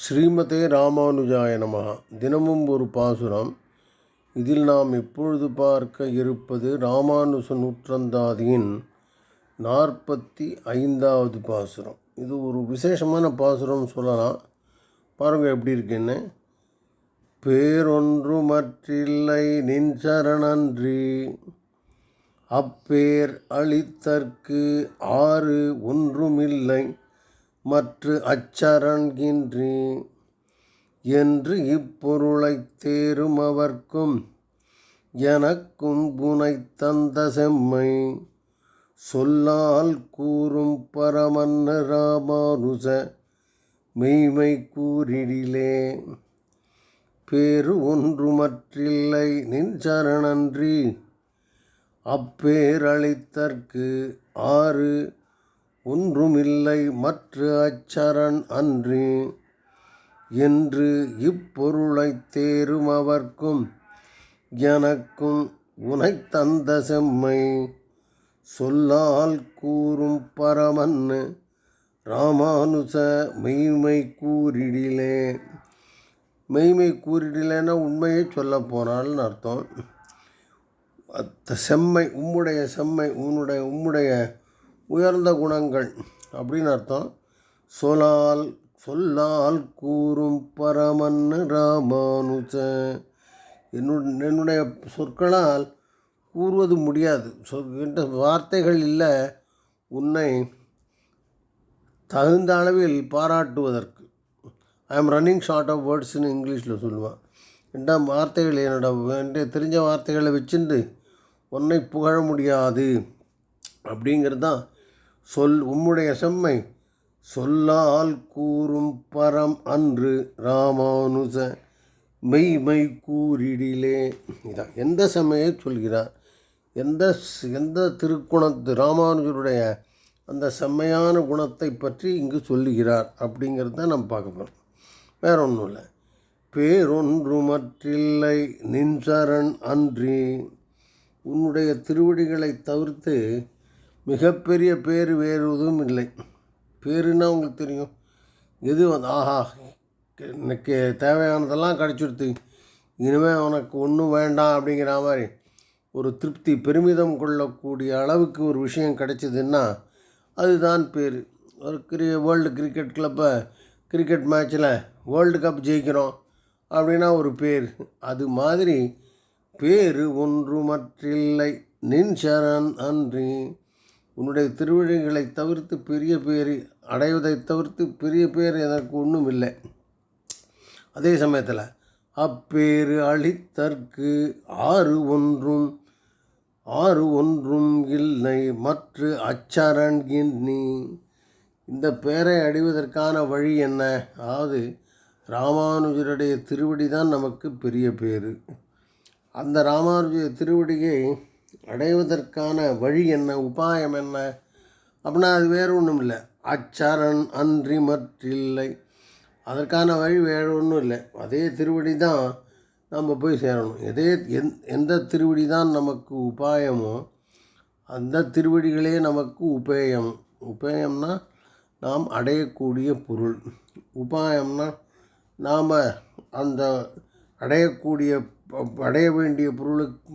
ஸ்ரீமதே ராமானுஜாய நமஹ தினமும் ஒரு பாசுரம். இதில் நாம் இப்பொழுது பார்க்க இருப்பது ராமானுஜ நூற்றந்தாதியின் நாற்பத்தி ஐந்தாவது பாசுரம். இது ஒரு விசேஷமான பாசுரம் சொல்லலாம். பாருங்கள் எப்படி இருக்குன்னு பேரொன்று மற்றில்லை நின் சரணன்றி. அப்பேர் அளித்தற்கு ஆறு ஒன்றுமில்லை. மற்று அச்சரண்கின்றி என்று இப்பொருளைத் தேரும் அவர்க்கும் எனக்கும் புனை தந்த செம்மை சொல்லால் கூறும் பரமன்ன ராமானுஜ மெய்மை கூறிடிலே. பேரு ஒன்றுமற்றில்லை நின் சரணன்றி அப்பேரளித்தற்கு ஆறு ஒன்றுமில்லை மற்ற அச்சரண் அன்றி. என்று இப்பொருளைத் தேரும் அவர்க்கும் எனக்கும் உனைத் தந்த செம்மை. சொல்லால் கூறும் பரமன்னு ராமானுச மெய்மை கூறிடிலே. மெய்மை கூறிடிலேன்னா உண்மையை சொல்ல போனால்னு அர்த்தம். அத்த செம்மை உம்முடைய செம்மை உன்னுடைய உம்முடைய உயர்ந்த குணங்கள் அப்படின்னு அர்த்தம். சொலால் சொல்லால் கூறும் பரமன்னு ராமானுஜ. என்னுடைய என்னுடைய சொற்களால் கூறுவது முடியாது. சொற்கின்ற என்ற வார்த்தைகள் இல்லை. உன்னை தகுந்த அளவில் பாராட்டுவதற்கு. I am running short of வேர்ட்ஸ்னு இங்கிலீஷில் சொல்லுவான் ரெண்டாம் வார்த்தைகள் என்னோட என்கிட்ட தெரிஞ்ச வார்த்தைகளை வச்சுட்டு உன்னை புகழ முடியாது. அப்படிங்கிறது தான் சொல் உம்முடைய செம்மை. சொல்லால் கூறும் பரம் அன்று ராமானுஜ மெய்மை கூறிடிலே. இதான் எந்த செம்மையை சொல்கிறார்? எந்த எந்த திருக்குணத்து ராமானுஜருடைய அந்த செம்மையான குணத்தை பற்றி இங்கு சொல்லுகிறார் அப்படிங்கிறத நம்ம பார்க்க போகிறோம் வேற ஒன்றும் இல்லை பேரொன்றுமற்றில்லை மற்றில்லை அன்றி. உன்னுடைய திருவடிகளை தவிர்த்து மிகப்பெரிய பேர் வேறு எதுவும் இல்லை. பேருன்னா உங்களுக்கு தெரியும். எது வந்து ஆஹா எனக்கு தேவையானதெல்லாம் கிடச்சிடுத்து இனிமேல் உனக்கு ஒன்றும் வேண்டாம் அப்படிங்கிற மாதிரி ஒரு திருப்தி பெருமிதம் கொள்ளக்கூடிய அளவுக்கு ஒரு விஷயம் கிடைச்சதுன்னா அதுதான் பேர். ஒரு கிரி வேர்ல்டு கிரிக்கெட் கிளப்பை கிரிக்கெட் மேட்ச்சில் வேர்ல்டு கப் ஜெயிக்கிறோம் அப்படின்னா ஒரு பேர். அது மாதிரி பேர் ஒன்று மற்றில்லை நின் சரண் அன்றி. உன்னுடைய திருவழிகளை தவிர்த்து பெரிய பேர் அடைவதை தவிர்த்து பெரிய பேர் எனக்கு ஒன்றும் இல்லை. அதே சமயத்தில் அப்பேறு அழித்தற்கு ஆறு ஒன்றும் ஆறு ஒன்றும் இல்லை. மற்ற நீ இந்த பேரை அடைவதற்கான வழி என்ன? அதாவது ராமானுஜருடைய திருவடி தான் நமக்கு பெரிய பேர் அந்த ராமானுஜ திருவடியை அடைவதற்கான வழி என்ன உபாயம் என்ன? அப்படின்னா அது வேறு ஒன்றும் இல்லை. அச்சரண் அன்றி மற்றில்லை அதற்கான வழி வேறு ஒன்றும் இல்லை. அதே திருவடி தான் நம்ம போய் சேரணும். எதே எந் எந்த திருவடி தான் நமக்கு உபாயமோ அந்த திருவடிகளே நமக்கு உபேயம். உபேயம்னா நாம் அடையக்கூடிய பொருள். உபாயம்னா நாம் அந்த அடையக்கூடிய அடைய வேண்டிய பொருளுக்கு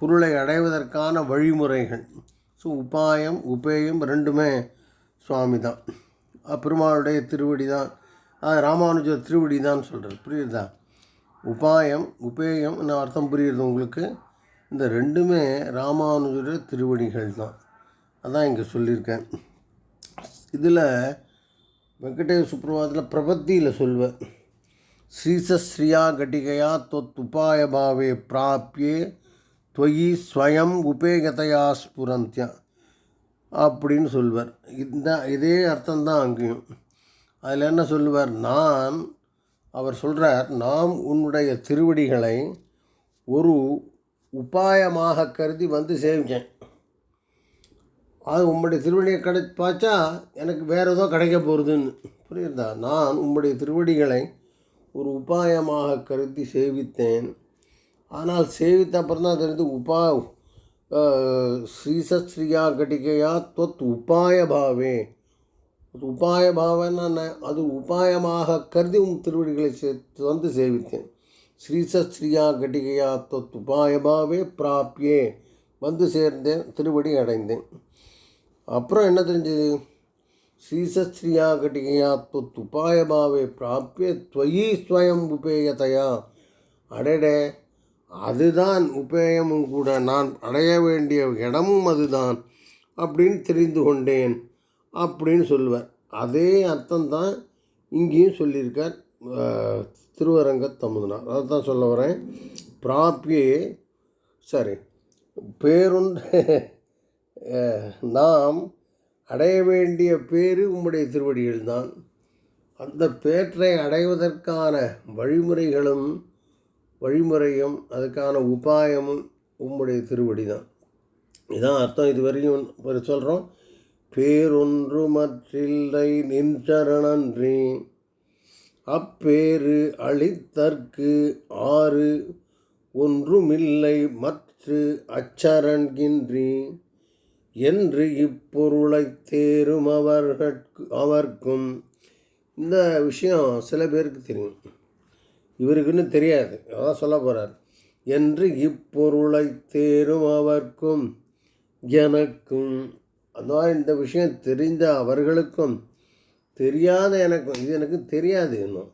பொருளை அடைவதற்கான வழிமுறைகள். ஸோ உபாயம் உபேயம் ரெண்டுமே சுவாமி தான். பெருமாளுடைய திருவடி தான். ராமானுஜர் திருவடி தான் சொல்கிறது புரியுதா? உபாயம் உபேயம் என்ன அர்த்தம் புரியுது உங்களுக்கு. இந்த ரெண்டுமே ராமானுஜருடைய திருவடிகள் தான். அதான் இங்கே சொல்லியிருக்கேன். இதில் வெங்கடேஷ் சுப்ரபாதத்தில் பிரபத்தியில் சொல்வேன் ஸ்ரீசஸ்ரீயா கட்டிகையா தொத் உபாயபாவே பிராப்பியே தொயி ஸ்வயம் உபேகதையா ஸ்புரந்தியா அப்படின்னு சொல்வார். இந்த இதே அர்த்தம்தான் அங்கேயும். அதில் என்ன சொல்லுவார் நான் அவர் சொல்கிறார் நாம் உன்னுடைய திருவடிகளை ஒரு உபாயமாக கருதி வந்து சேவிச்சேன் அது உம்முடைய திருவடியை கிடை பார்த்தா எனக்கு வேறு ஏதோ கிடைக்க போகிறதுன்னு புரியுதா? நான் உம்முடைய திருவடிகளை ஒரு உபாயமாக கருதி சேவித்தேன். ஆனால் சேவித்த அப்புறம் தான் தெரிந்து உபா ஸ்ரீசஸ்ரீயா கட்டிகையா தொத் உபாய பாவே உபாய பாவன்னா அது உபாயமாக கருதி உன் திருவடிகளை சே வந்து சேவித்தேன். ஸ்ரீசஸ்ரீயா கட்டிகையா தொத் உபாயமாவே பிராப்பியே வந்து சேர்ந்தேன் திருவடி அடைந்தேன். அப்புறம் என்ன தெரிஞ்சது? ஸ்ரீசஸ்ரீயா கட்டிகையா தொத் உபாயமாவே பிராப்பிய துவயி ஸ்வயம் உபேயதையா. அடடே! அதுதான் உபேயமும் கூட. நான் அடைய வேண்டிய இடமும் அதுதான் அப்படின்னு தெரிந்து கொண்டேன் அப்படின்னு சொல்லுவார் அதே அர்த்தம் தான் இங்கேயும் சொல்லியிருக்கார் திருவரங்க தமுதனார். அதை தான் சொல்ல வரேன். பிராப்பியே சரி பேருண்டு நாம் அடைய வேண்டிய பேரு உம்முடைய திருவடிகள் தான். அந்த பேற்றை அடைவதற்கான வழிமுறைகளும் வழிமுறையும் அதுக்கான உபாயமும் உம்முடைய திருவடி தான் இதான் அர்த்தம். இதுவரையும் ஒரு சொல்கிறோம் பேரொன்று மற்றில்லை நின் அப்பேறு அழித்தற்கு ஆறு ஒன்றுமில்லை மற்று அச்சரண்கின்றி என்று இப்பொருளை தேரும் அவர்கட்கு அவர்க்கும். இந்த விஷயம் சில பேருக்கு தெரியும். இவருக்குன்னு தெரியாது. அதான் சொல்ல போகிறார் என்று இப்பொருளை தேரும் அவர்க்கும் எனக்கும். அந்த மாதிரி இந்த விஷயம் தெரிந்த அவர்களுக்கும் தெரியாத எனக்கும் இது எனக்கு தெரியாது இன்னும்.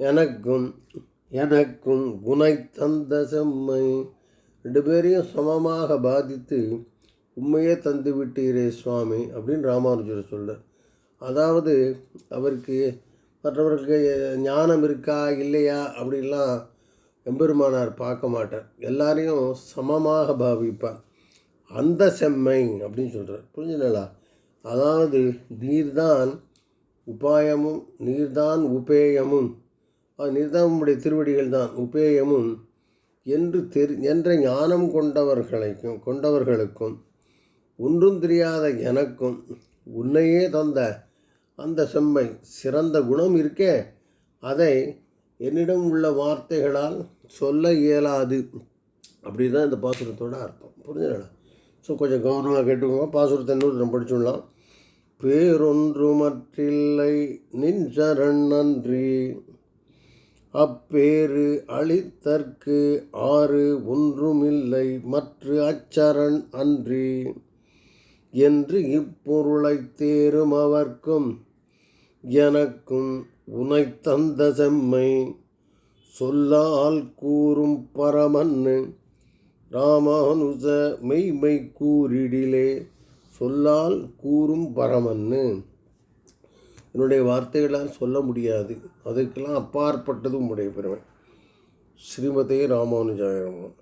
எனக்கும் எனக்கும் குணை தந்த செம்மை ரெண்டு பேரையும் சமமாக பாதித்து உண்மையே தந்து விட்டீரே சுவாமி அப்படின்னு ராமானுஜர் சொல்கிறார் அதாவது அவருக்கு மற்றவர்களுக்கு ஞானம் இருக்கா இல்லையா அப்படின்லாம் எம்பெருமானார் பார்க்க மாட்டார். எல்லாரையும் சமமாக பாவிப்பார். அந்த செம்மை அப்படின்னு சொல்கிறார் புரிஞ்சுங்களா அதாவது நீர்தான் உபாயமும் நீர்தான் உபேயமும். நீர்தான் உம்முடைய திருவடிகள் தான் உபேயமும். என்று தெரி என்ற ஞானம் கொண்டவர்களுக்கும் கொண்டவர்களுக்கும் ஒன்றும் தெரியாத எனக்கும் உன்னையே தந்த அந்த செம்மை சிறந்த குணம் இருக்கே. அதை என்னிடம் உள்ள வார்த்தைகளால் சொல்ல இயலாது. அப்படி தான் இந்த பாசுரத்தோட அர்த்தம். புரிஞ்சுங்களா ஸோ கொஞ்சம் கவனமாக கேட்டுக்கோங்க. பாசுரத்தை இன்னொரு நம்ம படிச்சுடலாம் பேரொன்று மற்றில்லை நின் சரண் நன்றி. அப்பேறு அழித்தற்கு ஆறு ஒன்றுமில்லை. மற்ற அச்சரண் அன்றி. என்று இப்பொருளைத் தேரும் அவர்க்கும் எனக்கும் உனை தந்த செம்மை சொல்லால் கூறும் பரமன்னு ராமானுஜ மெய்மை கூறிடிலே சொல்லால் கூறும் பரமன்னு. என்னுடைய வார்த்தைகளால் சொல்ல முடியாது. அதுக்கெல்லாம் அப்பாற்பட்டது உம்முடைய பெருமை. ஸ்ரீமதே ராமானுஜாயம்